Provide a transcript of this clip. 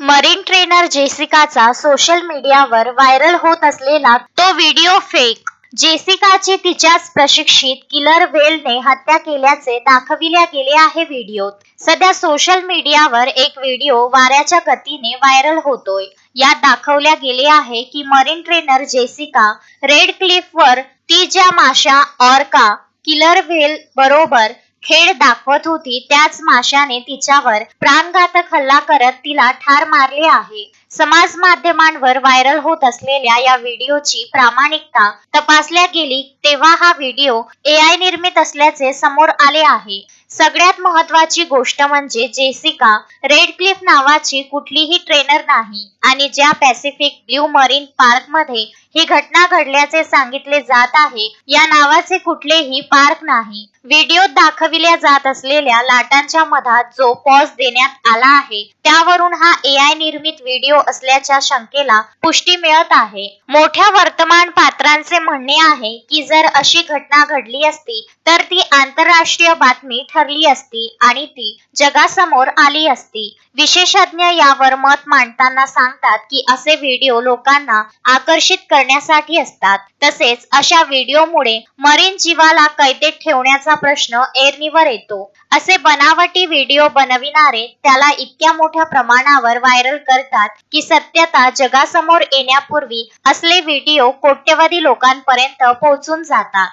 Marine trainer जेसिकाचा social मीडियावर viral होत असलेला तो व्हिडिओ फेक. जेसिकाची तिच्याच प्रशिक्षित किलर वेलने हत्या केल्याचे दाखविल्या गेले आहे व्हिडिओत सध्या सोशल मीडियावर एक व्हिडिओ वाऱ्याच्या गतीने व्हायरल होतोय. यात दाखवल्या गेले आहे की मरीन ट्रेनर जेसिका रेड क्लिफवर ती ज्या माशा ऑर्का किलर व्हेल बरोबर खेळ दाखवत होती. त्याच माशाने तिच्यावर प्राणघातक हल्ला करत तिला ठार मारले आहे. समाज माध्यमांवर व्हायरल होत असलेल्या या व्हिडिओची प्रामाणिकता तपासल्या गेली तेव्हा हा व्हिडिओ एआय निर्मित असल्याचे समोर आले आहे. सगळ्यात महत्वाची गोष्ट म्हणजे जेसिका रेडक्लिफ नावाची कुठलीही ट्रेनर नाही आणि ज्या पॅसिफिक ब्ल्यू मरीन पार्कमध्ये ही घटना घडल्याचे सांगितले जात आहे या नावाचे कुठलेही पार्क नाही. व्हिडिओत दाखविल्या जात असलेल्या लाटांच्या मधात जो पॉज देण्यात आला आहे त्यावरून हा एआय निर्मित व्हिडिओ असल्याच्या शंकेला पुष्टी मिळत आहे. मोठ्या वर्तमान पात्रांचे म्हणणे आहे की जर अशी घटना घडली असती तर ती आंतरराष्ट्रीय बातमी ठरली असती आणि ती जगासमोर आली असती. विशेषज्ञ यावर मत मांडताना सांगतात की असे व्हिडिओ लोकांना आकर्षित करण्यासाठी असतात. तसेच अशा व्हिडिओमुळे मरीन जीवाला कैदेत ठेवण्याचा प्रश्न ऐरणीवर येतो. असे बनावटी व्हिडिओ बनविणारे त्याला इतक्या मोठ्या प्रमाणावर व्हायरल करतात की सत्यता जगासमोर येण्यापूर्वी असले व्हिडिओ कोट्यवधी लोकांपर्यंत पोहोचून जातात.